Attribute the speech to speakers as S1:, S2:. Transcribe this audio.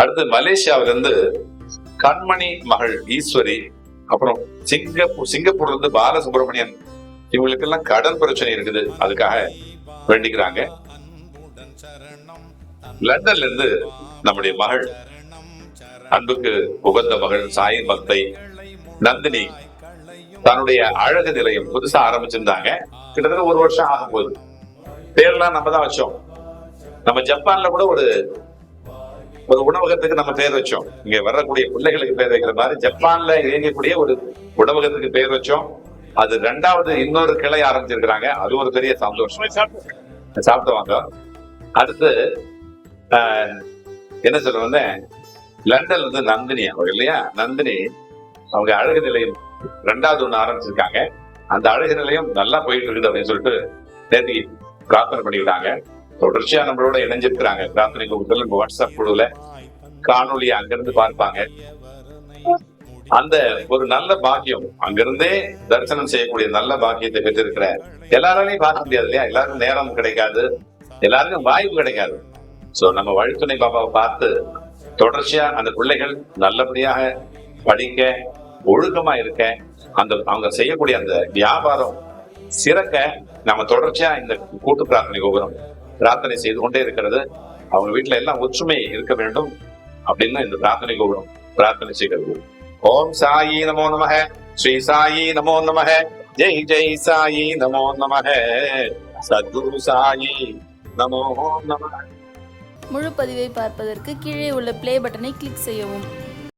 S1: அடுத்து மலேசியாவிலிருந்து கண்மணி மகள் ஈஸ்வரி அப்புறம் சிங்கப்பூர் சிங்கப்பூர்ல இருந்து பாலசுப்ரமணியன் இவங்களுக்கு எல்லாம் கடன் பிரச்சனை இருக்குது. அதுக்காக வேண்டிக்கிறாங்க. லண்டன்ல இருந்து நம்முடைய மகள் அன்புக்கு உகந்த மகள் சாய் பக்தை நந்தினி தன்னுடைய அழகு நிலையம் புதுசா ஆரம்பிச்சிருந்தாங்க. கிட்டத்தட்ட ஒரு வருஷம் ஆகும் போது பேர்லாம் நம்ம தான் வச்சோம். நம்ம ஜப்பான்ல கூட ஒரு ஒரு உணவகத்துக்கு நம்ம பேர் வச்சோம். இங்க வரக்கூடிய பிள்ளைகளுக்கு பேர் வைக்கிற மாதிரி ஜப்பான்ல இயங்கக்கூடிய ஒரு உணவகத்துக்கு பேர் வச்சோம். அது ரெண்டாவது இன்னொரு கிளை ஆரம்பிச்சிருக்கிறாங்க. அது ஒரு பெரிய சந்தோஷம். சாப்பிட்டு வாங்க. அடுத்து என்ன சொல்ல வந்தேன்? லண்டன்ல இருந்து நந்தினி அவங்க இல்லையா? நந்தினி அவங்க அழகு நிலையம் ரெண்டாவது ஒண்ணு ஆரம்பிச்சிருக்காங்க. அந்த அழகு நிலையம் நல்லா போயிட்டு இருக்குது அப்படின்னு சொல்லிட்டு நேற்று பிரார்த்தனை பண்ணிவிட்டாங்க தொடர்ச்சியா நம்மளோட இணைஞ்சிருக்கிறாங்க. பிரார்த்தனை கூட்டத்தில் நம்ம வாட்ஸ்அப் குழுல காணொலி அங்கிருந்து பார்ப்பாங்க. அந்த ஒரு நல்ல பாக்கியம் அங்கிருந்தே தரிசனம் செய்யக்கூடிய நல்ல பாக்கியத்தை பெற்றிருக்கிற எல்லாராலையும் பார்க்க முடியாது இல்லையா? எல்லாருக்கும் நேரம் கிடைக்காது. எல்லாருக்கும் வாய்ப்பு கிடைக்காது. சோ நம்ம வழித்துணை பாபாவை பார்த்து தொடர்ச்சியா அந்த பிள்ளைகள் நல்லபடியாக படிக்க ஒழுக்கமா இருக்க அந்த அவங்க செய்யக்கூடிய அந்த வியாபாரம் சிறக்க நம்ம தொடர்ச்சியா இந்த கூட்டு பிரார்த்தனை கோபுரம் பிரார்த்தனை செய்து கொண்டே இருக்கிறது. அவங்க வீட்டுல எல்லாம் ஒற்றுமை இருக்க வேண்டும் அப்படின்னு இந்த பிரார்த்தனை கூடும் பிரார்த்தனை செய்கிறது. ஓம் சாயி நமோ நமக. ஸ்ரீ சாயி நமோ நமக. ஜெய் ஜெய் சாயி நமோ நமக. சத்குரு சாயி நமோ நமக.
S2: முழு பதிவை பார்ப்பதற்கு கீழே உள்ள பிளே பட்டனை கிளிக் செய்யவும்.